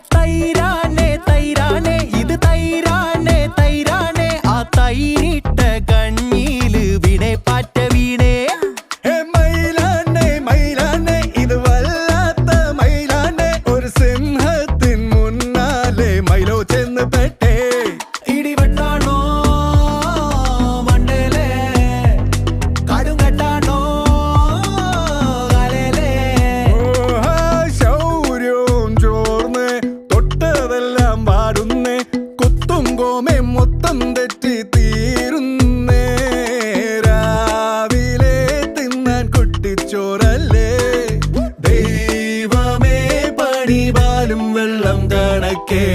平ら പാടുന്നേ കൊത്തും കോമേ മൊത്തം തെറ്റി തീരുന്നേ. രാവിലെ തിന്നാൻ കുട്ടിച്ചോറല്ലേ. ദൈവമേ പണിപാലും വെള്ളം കണക്കേ.